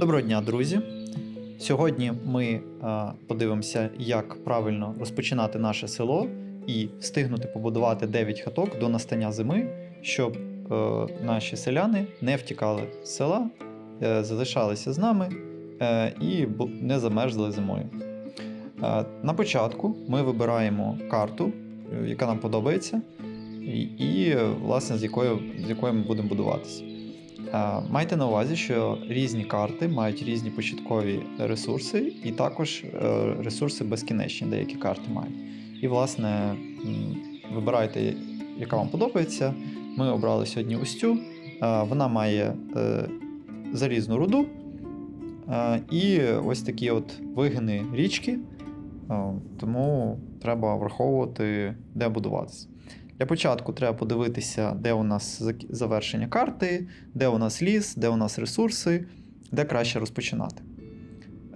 Доброго дня, друзі! Сьогодні ми е, подивимося, як правильно розпочинати наше село і встигнути побудувати 9 хаток до настання зими, щоб е, наші селяни не втікали з села, е, залишалися з нами і не замерзли зимою. На початку ми вибираємо карту, яка нам подобається, і, власне з якою, з якою ми будемо будуватися. Е, Майте на увазі, що різні карти мають різні початкові ресурси, і також е, ресурси безкінечні, деякі карти мають. І, власне, вибирайте, яка вам подобається. Ми обрали сьогодні ось. Е, Вона має залізну руду і ось такі от вигини річки. Тому треба враховувати, де будуватися. Для початку треба подивитися, де у нас завершення карти, де у нас ліс, де у нас ресурси, де краще розпочинати.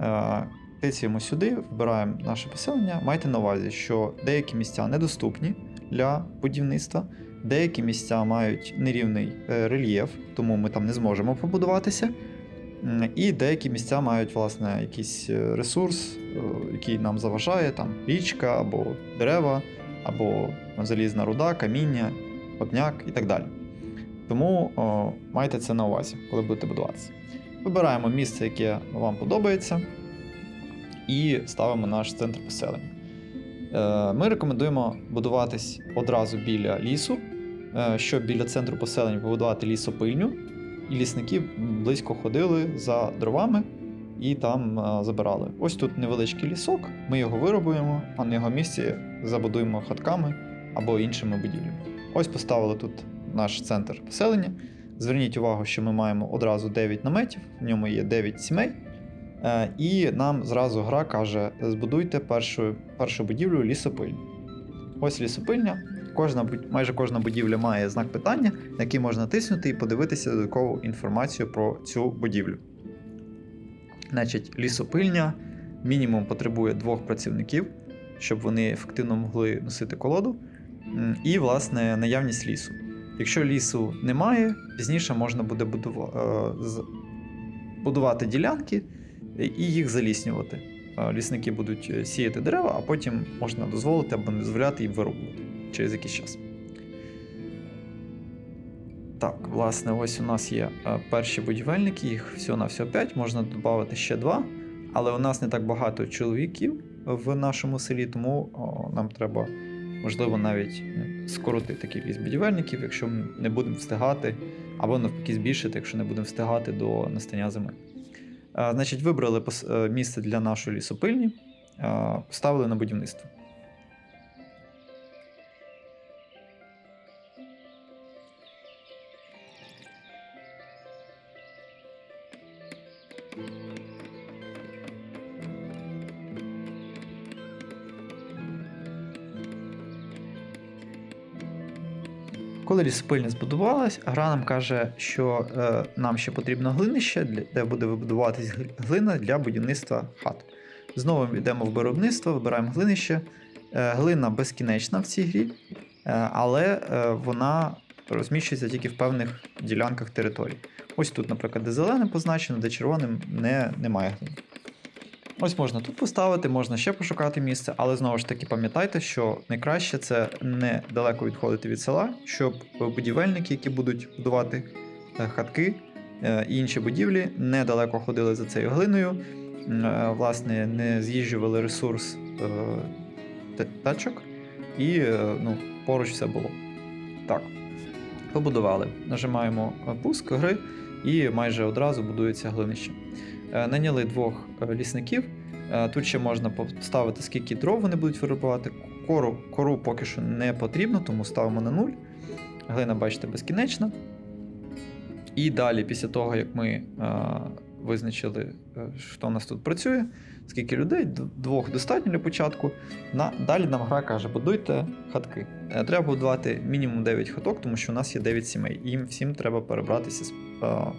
Е, Тицюємо сюди, вибираємо наше поселення. Майте на увазі, що деякі місця недоступні для будівництва, деякі місця мають нерівний е, рельєф, тому ми там не зможемо побудуватися. І деякі місця мають власне якийсь е, ресурс, е, який нам заважає, там річка або дерева, або залізна руда, каміння, вапняк і так далі. Тому о, майте це на увазі, коли будете будуватися. Вибираємо місце, яке вам подобається, і ставимо наш центр поселення. Е, Ми рекомендуємо будуватись одразу біля лісу, е, щоб біля центру поселення побудувати лісопильню, і лісники близько ходили за дровами і там е, забирали. Ось тут невеличкий лісок, ми його виробуємо, а на його місці забудуємо хатками або іншими будівлями. Ось поставили тут наш центр поселення. Зверніть увагу, що ми маємо одразу 9 наметів, в ньому є 9 сімей. Е, І нам зразу гра каже: збудуйте першу, першу будівлю лісопильню. Ось лісопильня. Кожна, майже кожна будівля має знак питання, на який можна тиснути і подивитися додаткову інформацію про цю будівлю. Значить, лісопильня мінімум потребує двох працівників, щоб вони ефективно могли носити колоду. І, власне, наявність лісу. Якщо лісу немає, пізніше можна буде е, будувати ділянки і їх заліснювати. Е, Лісники будуть е, сіяти дерева, а потім можна дозволити або не дозволяти їм вирубувати через якийсь час. Так, власне, ось у нас є е, перші будівельники, їх всього на всього 5, можна додати ще 2. Але у нас не так багато чоловіків в нашому селі, тому нам треба, можливо, навіть е, скоротити кількість будівельників, якщо ми не будемо встигати, або навпаки збільшити, якщо не будемо встигати до настання зими. Е, Значить, вибрали місце для нашої лісопильні, поставили на будівництво. Коли лісопильня збудувалась, гра нам каже, що е, нам ще потрібно глинище, де буде вибудуватись глина для будівництва хат. Знову йдемо в виробництво, вибираємо глинище. Е, глина безкінечна в цій грі, е, але е, вона розміщується тільки в певних ділянках території. Ось тут, наприклад, де зеленим позначено, де червоним не, немає глини. Ось можна тут поставити, можна ще пошукати місце, але знову ж таки пам'ятайте, що найкраще це не далеко відходити від села, щоб будівельники, які будуть будувати е, хатки е, і інші будівлі, недалеко ходили за цією глиною, е, власне, не з'їжджували ресурс тачок, і ну, поруч все було. Так, побудували. Нажимаємо пуск гри, і майже одразу будується глинище. Е, Наняли двох е, лісників. Е, Тут ще можна поставити, скільки дров вони будуть виробляти. Кору, кору поки що не потрібно, тому ставимо на нуль. Глина, бачите, безкінечна. І далі, після того, як ми е, визначили, що у нас тут працює, скільки людей, двох достатньо для початку. На, далі нам гра каже, будуйте хатки. Треба будувати мінімум 9 хаток, тому що у нас є 9 сімей. Їм всім треба перебратися з е,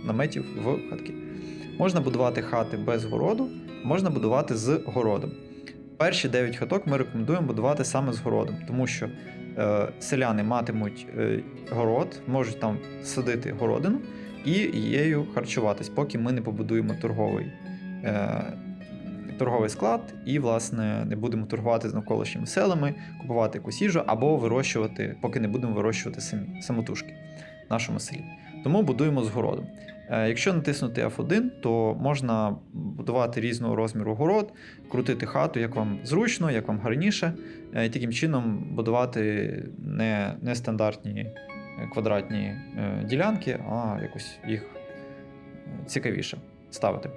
наметів в хатки. Можна будувати хати без городу, можна будувати з городом. Перші 9 хаток ми рекомендуємо будувати саме з городом, тому що е, селяни матимуть е, город, можуть там садити городину, і її харчуватись, поки ми не побудуємо торговий, е, торговий склад і, власне, не будемо торгувати з навколишніми селами, купувати якусь їжу або вирощувати, поки не будемо вирощувати самі самотужки в нашому селі. Тому будуємо з городом. Е, Якщо натиснути F1, то можна будувати різного розміру город, крутити хату, як вам зручно, як вам гарніше, е, і таким чином будувати не, не стандартні е, квадратні ділянки, а якось їх цікавіше ставити.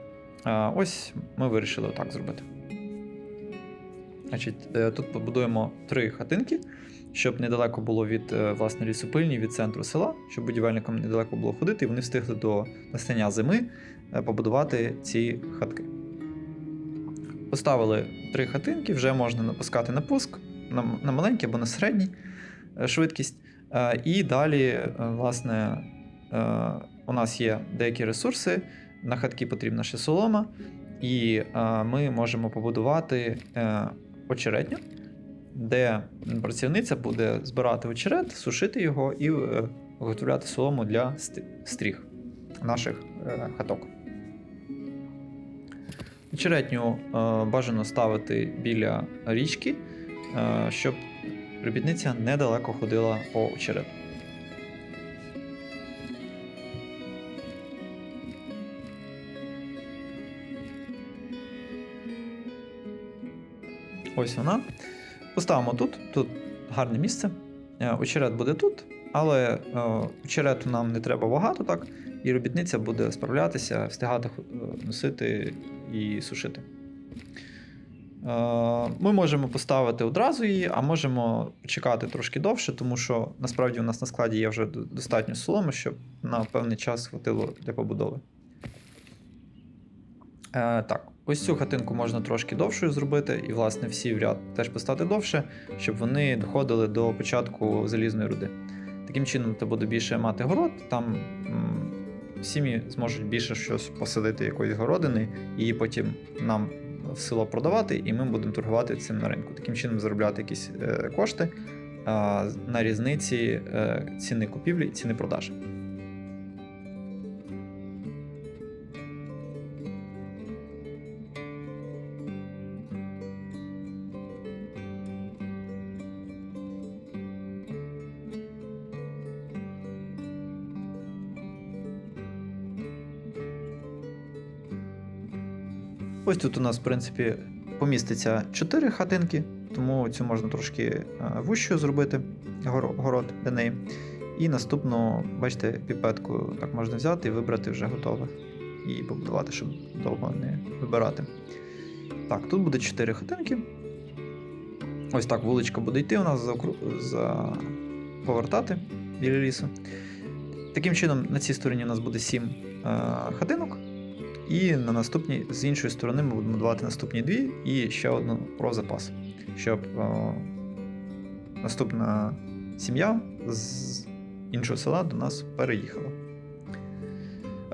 Ось ми вирішили так зробити. Значить, тут побудуємо три хатинки, щоб недалеко було від е, власне лісопильні, від центру села, щоб будівельникам недалеко було ходити, і вони встигли до настання зими е, побудувати ці хатки. Поставили три хатинки, вже можна напускати на пуск на, маленький або на середній е, швидкість. І далі, власне, у нас є деякі ресурси. На хатки потрібна ще солома, і ми можемо побудувати очеретню, де працівниця буде збирати очерет, сушити його і е, виготовляти солому для стріх наших е, хаток. Очеретню е, бажано ставити біля річки, е, щоб робітниця недалеко ходила по очерет. Ось вона. Поставимо тут. Тут гарне місце. Е, Очерет буде тут, але е, очерету нам не треба багато, так? І робітниця буде справлятися, встигати е, носити і сушити. Ми можемо поставити одразу її, а можемо чекати трошки довше, тому що насправді у нас на складі є вже достатньо соломи, щоб на певний час хватило для побудови. Так, ось цю хатинку можна трошки довшою зробити, і, власне, всі в ряд теж поставити довше, щоб вони доходили до початку залізної руди. Таким чином, це буде більше мати город, там сім'ї зможуть більше щось посадити якоїсь городини, і потім нам в село продавати, і ми будемо торгувати цим на ринку. Таким чином заробляти якісь е, кошти на різниці е, ціни купівлі і ціни продажу. Ось тут у нас, в принципі, поміститься 4 хатинки, тому цю можна трошки е, вущою зробити город для неї. І наступну, бачите, піпетку так можна взяти і вибрати вже готове. І побудувати, щоб довго не вибирати. Так, тут буде 4 хатинки. Ось так вуличка буде йти у нас за, за... повертати біля лісу. Таким чином, на цій стороні у нас буде 7 е, хатинок. І на наступній, з іншої сторони, ми будемо давати наступні дві і ще одну про запас, щоб е, наступна сім'я з іншого села до нас переїхала.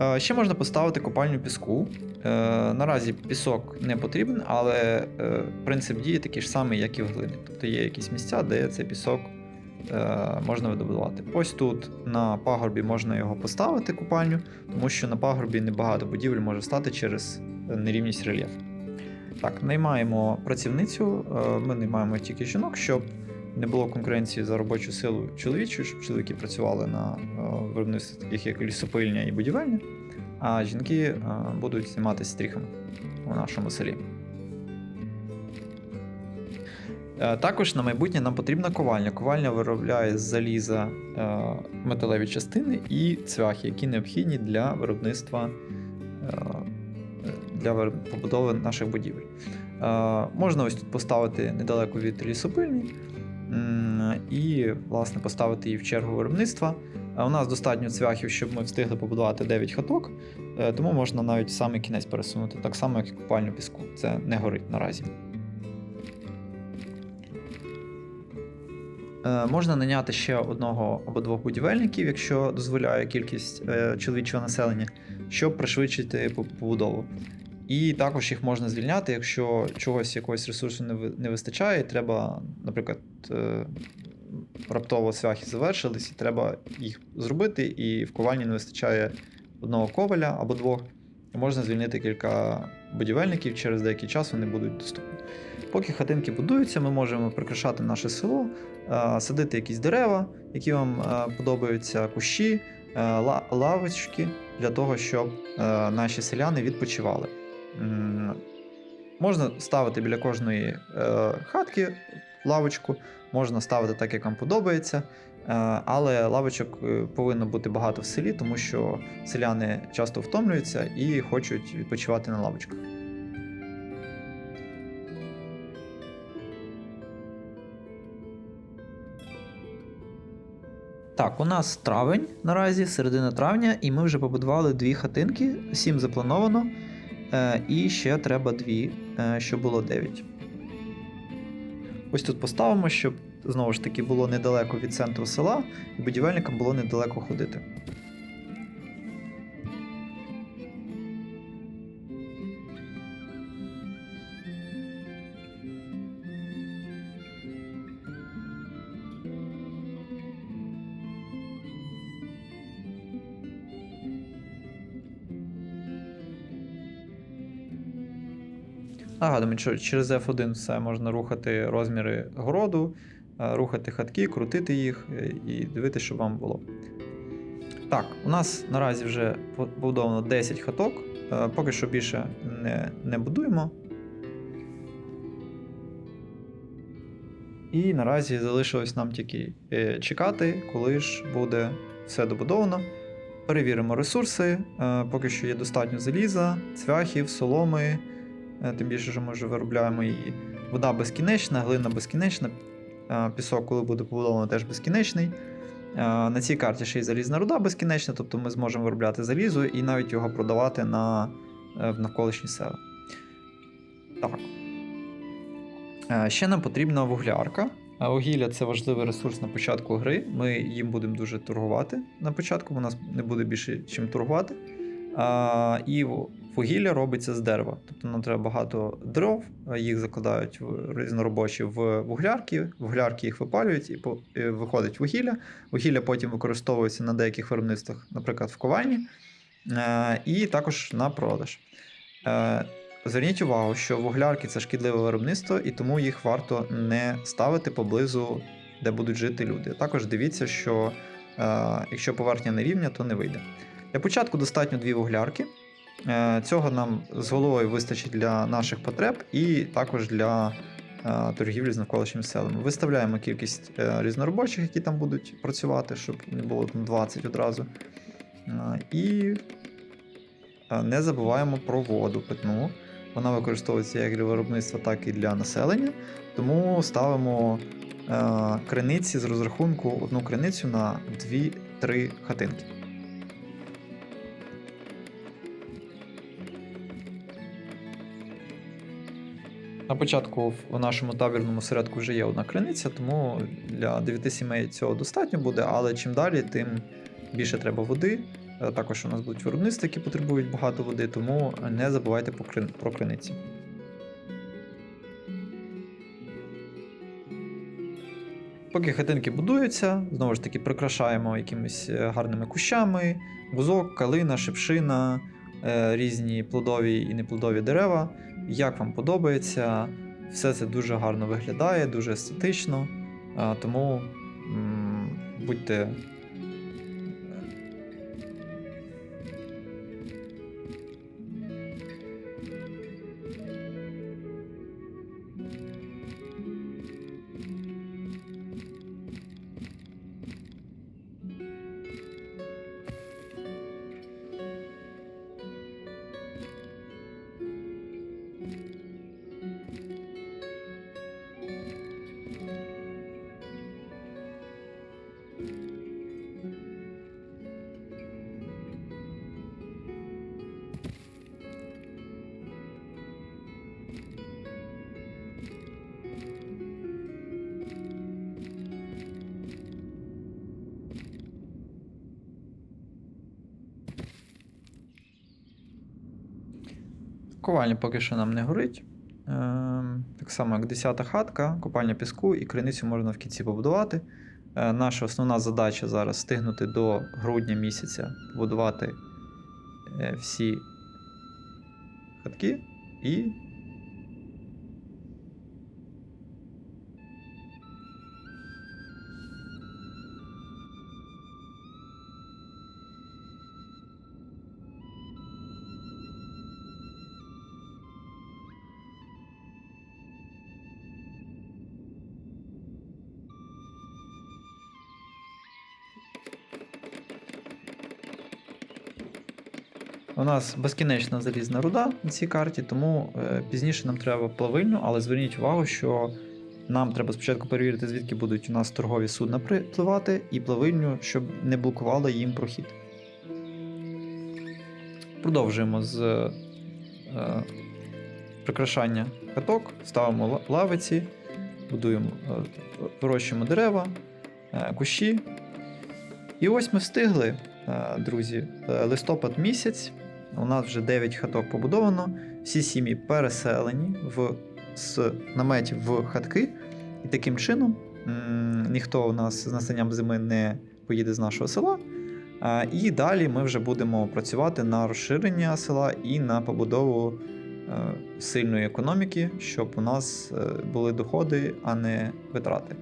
Е, ще можна поставити копальню піску. Е, наразі пісок не потрібен, але е, принцип дії такий ж самий, як і в глині. Тобто є якісь місця, де цей пісок можна видобувати. Ось тут на пагорбі можна його поставити, купальню, тому що на пагорбі небагато будівель може стати через нерівність рельєфу. Так, наймаємо працівницю, е, ми наймаємо тільки жінок, щоб не було конкуренції за робочу силу чоловічу, щоб чоловіки працювали на е, виробництві таких як лісопильня і будівельня, а жінки е, будуть займатися стріхами у нашому селі. Е, Також на майбутнє нам потрібна ковальня. Ковальня виробляє з заліза е, металеві частини і цвяхи, які необхідні для виробництва е, для побудови наших будівель. Можна ось тут поставити недалеко від лісопильні і, власне, поставити її в чергу виробництва. У нас достатньо цвяхів, щоб ми встигли побудувати 9 хаток, тому можна навіть в самий кінець пересунути, так само, як і купальню піску. Це не горить наразі. Можна наняти ще одного або двох будівельників, якщо дозволяє кількість е, чоловічого населення, щоб пришвидшити побудову. І також їх можна звільняти, якщо чогось якогось ресурсу не, вистачає, і треба, наприклад, е, раптово свяхи завершились, і треба їх зробити, і в ковальні не вистачає одного коваля або двох. Можна звільнити кілька будівельників, через деякий час вони будуть доступні. Поки хатинки будуються, ми можемо прикрашати наше село, е, садити якісь дерева, які вам е, подобаються, кущі, е, лавочки для того, щоб наші селяни відпочивали. Можна ставити біля кожної хатки лавочку, можна ставити так, як вам подобається. Е, Але лавочок е, повинно бути багато в селі, тому що селяни часто втомлюються і хочуть відпочивати на лавочках. Так, у нас травень наразі, середина травня, і ми вже побудували дві хатинки, сім заплановано, е, і ще треба дві, щоб було дев'ять. Ось тут поставимо, щоб знову ж таки було недалеко від центру села, і будівельникам було недалеко ходити. Нагадуємо, що через F1 все можна рухати розміри городу, рухати хатки, крутити їх е, і дивитися, щоб вам було. Так, у нас наразі вже побудовано 10 хаток. Е, Поки що більше не, не будуємо. І наразі залишилось нам тільки е, чекати, коли ж буде все добудовано. Перевіримо ресурси. Е, Поки що є достатньо заліза, цвяхів, соломи. Е, Тим більше, що ми вже виробляємо її. Вода безкінечна, глина безкінечна. Пісок, коли буде побудовано, теж безкінечний. На цій карті ще й залізна руда безкінечна, тобто ми зможемо виробляти залізо і навіть його продавати на, е, в навколишні села. Так. Ще нам потрібна вуглярка. Вугілля це важливий ресурс на початку гри. Ми їм будемо дуже торгувати на початку, у нас не буде більше чим торгувати. І вугілля робиться з дерева. Тобто нам треба багато дров, їх закладають в різноробочі в вуглярки, вуглярки їх випалюють і виходить вугілля. Вугілля потім використовується на деяких виробництвах, наприклад, в ковальні, е, і також на продаж. Е, Зверніть увагу, що вуглярки це шкідливе виробництво, і тому їх варто не ставити поблизу, де будуть жити люди. Також дивіться, що е, якщо поверхня не рівня, то не вийде. Для початку достатньо дві вуглярки. Е, Цього нам з головою вистачить для наших потреб і також для е, торгівлі з навколишніми селами. Виставляємо кількість е, різноробочих, які там будуть працювати, щоб не було там 20 одразу. І не забуваємо про воду питну. Вона використовується як для виробництва, так і для населення. Тому ставимо криниці з розрахунку одну криницю на 2-3 хатинки. На початку в нашому табірному середку вже є одна криниця, тому для 9 сімей цього достатньо буде, але чим далі, тим більше треба води. Е, Також у нас будуть виробництва, які потребують багато води, тому не забувайте про криниці. Поки хатинки будуються, знову ж таки прикрашаємо якимись е, гарними кущами, бузок, калина, шипшина, е, різні плодові і неплодові дерева. Як вам подобається, все це дуже гарно виглядає, дуже естетично. Тому будьте. Ковальня поки що нам не горить. Ем, Так само, як 10-та хатка, копальня піску і криницю можна в кінці побудувати. Е, Наша основна задача зараз встигнути до грудня місяця побудувати е, всі хатки і. Нас безкінечна залізна руда на цій карті, тому е, пізніше нам треба плавильну, але зверніть увагу, що нам треба спочатку перевірити, звідки будуть у нас торгові судна припливати, і плавильню, щоб не блокувало їм прохід. Продовжуємо з е, прикрашання каток, ставимо лавиці, будуємо, е, вирощуємо дерева, е, кущі. І ось ми встигли, е, друзі, е, листопад місяць. У нас вже 9 хаток побудовано, всі сім'ї переселені в, з наметів в хатки. І таким чином м, ніхто у нас з настанням зими не поїде з нашого села. А, І далі ми вже будемо працювати на розширення села і на побудову е, сильної економіки, щоб у нас е, були доходи, а не витрати.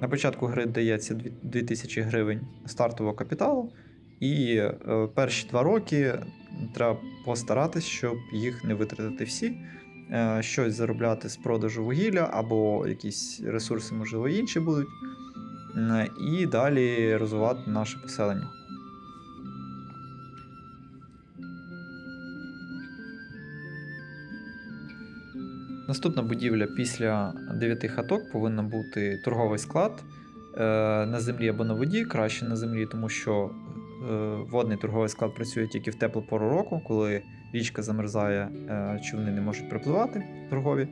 На початку гри дається 2000 гривень стартового капіталу, і е, перші два роки треба постаратись, щоб їх не витратити всі. Е, Щось заробляти з продажу вугілля або якісь ресурси, можливо, інші будуть. І далі розвивати наше поселення. Наступна будівля після 9 хаток повинна бути торговий склад е, на землі або на воді, краще на землі, тому що водний торговий склад працює тільки в теплу пору року, коли річка замерзає, е, човни не можуть припливати торгові.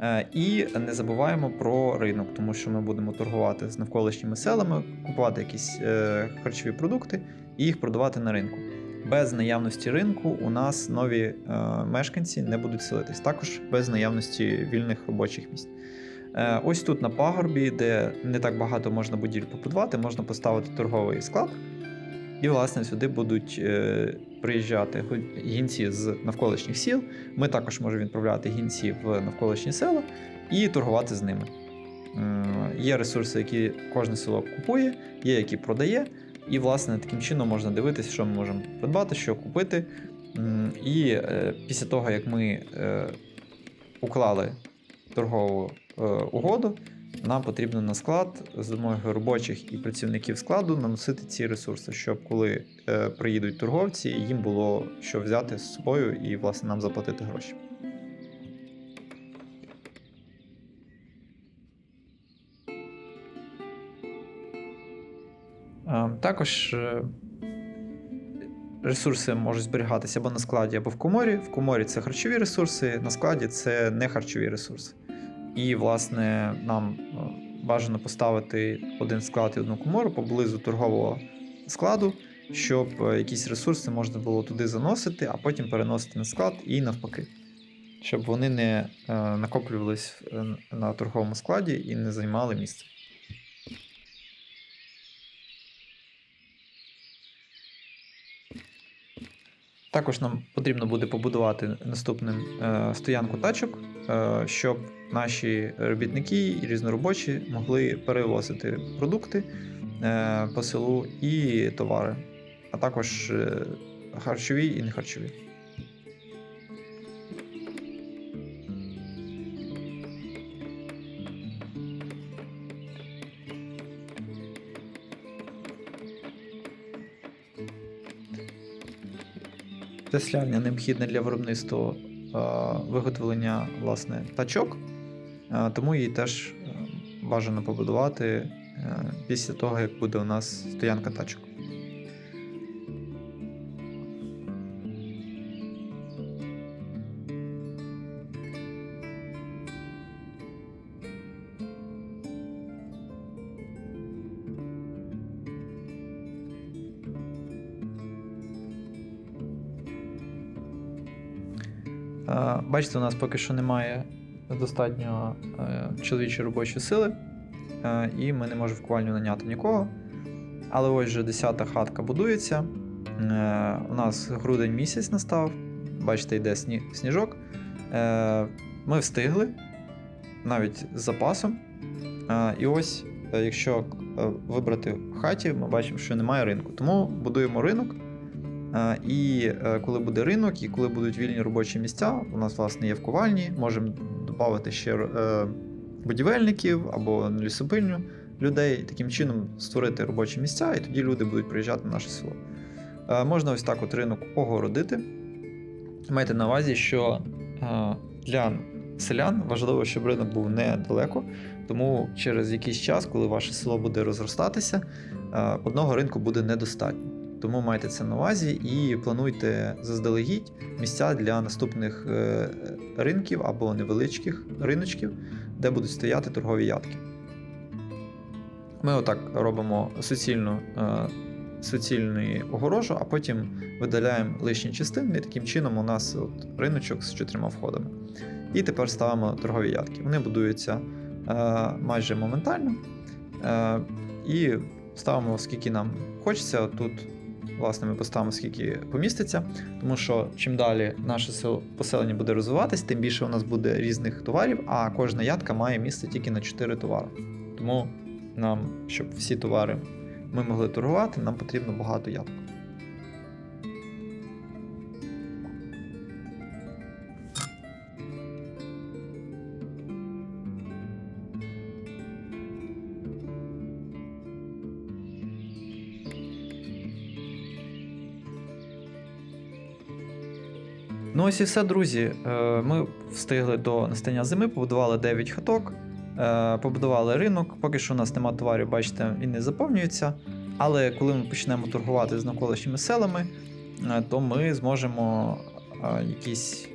Е, І не забуваємо про ринок, тому що ми будемо торгувати з навколишніми селами, купувати якісь е, харчові продукти і їх продавати на ринку. Без наявності ринку у нас нові е, мешканці не будуть селитись. Також без наявності вільних робочих місць. Е, ось тут на пагорбі, де не так багато можна будівель побудувати, можна поставити торговий склад. І, власне, сюди будуть е, приїжджати гінці з навколишніх сіл. Ми також можемо відправляти гінці в навколишні села і торгувати з ними. Є ресурси, які кожне село купує, є які продає. І, власне, таким чином можна дивитися, що ми можемо придбати, що купити. І е, після того, як ми е, уклали торгову угоду, нам потрібно на склад з допомогою робочих і працівників складу наносити ці ресурси, щоб коли е, приїдуть торговці, їм було що взяти з собою і, власне, нам заплатити гроші. Е, Також е, ресурси можуть зберігатися або на складі, або в коморі. В коморі це харчові ресурси, на складі це не харчові ресурси. І, власне, нам бажано поставити один склад і одну комору поблизу торгового складу, щоб е, якісь ресурси можна було туди заносити, а потім переносити на склад і навпаки. Щоб вони не е, накоплювались е, на торговому складі і не займали місце. Також нам потрібно буде побудувати наступним е, стоянку тачок, е, щоб наші робітники і різноробочі могли перевозити продукти е, по селу і товари, а також харчові і нехарчові. Теслярня необхідна для виробництва виготовлення власне тачок, тому її теж е, бажано побудувати е, після того, як буде у нас стоянка тачок. Бачите, у нас поки що немає достатньо е, чоловічої робочої сили, е, і ми не можемо в кувальню наняти нікого. Але ось вже 10-та хатка будується. Е, У нас грудень місяць настав. Бачите, йде сні- сніжок. Ми встигли навіть з запасом. І ось, якщо вибрати в хаті, ми бачимо, що немає ринку. Тому будуємо ринок. Е, І е, коли буде ринок, і коли будуть вільні робочі місця, у нас власне є в ковальні, можемо додати ще е, будівельників або лісопильню людей, таким чином створити робочі місця, і тоді люди будуть приїжджати на наше село. Можна ось так от ринок огородити. Майте на увазі, що для селян важливо, щоб ринок був недалеко, тому через якийсь час, коли ваше село буде розростатися, одного ринку буде недостатньо. Тому майте це на увазі і плануйте заздалегідь місця для наступних е, ринків або невеличких риночків, де будуть стояти торгові ядки. Ми отак робимо суцільну, е, суцільну огорожу, а потім видаляємо лишні частини, і таким чином у нас от риночок з чотирма входами. І тепер ставимо торгові ядки. Вони будуються е, майже моментально. І ставимо скільки нам хочеться. Тут, власне, ми поставимо скільки поміститься, тому що чим далі наше поселення буде розвиватись, тим більше у нас буде різних товарів, а кожна ядка має місце тільки на 4 товари. Тому нам, щоб всі товари ми могли торгувати, нам потрібно багато ядок. Ну ось і все, друзі. Е, Ми встигли до настання зими, побудували 9 хаток, е, побудували ринок. Поки що у нас нема товарів, бачите, він не заповнюється. Але коли ми почнемо торгувати з навколишніми селами, е, то ми зможемо якісь.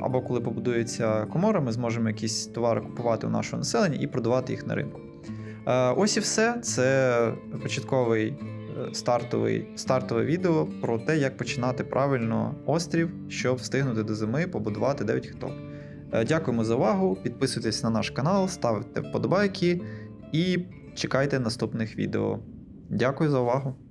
Або коли побудується комора, ми зможемо якісь товари купувати у нашого населення і продавати їх на ринку. Ось і все. Це початковий стартовий, стартове відео про те, як починати правильно острів, щоб встигнути до зими побудувати 9 хаток. Е, Дякуємо за увагу. Підписуйтесь на наш канал, ставте вподобайки і чекайте наступних відео. Дякую за увагу!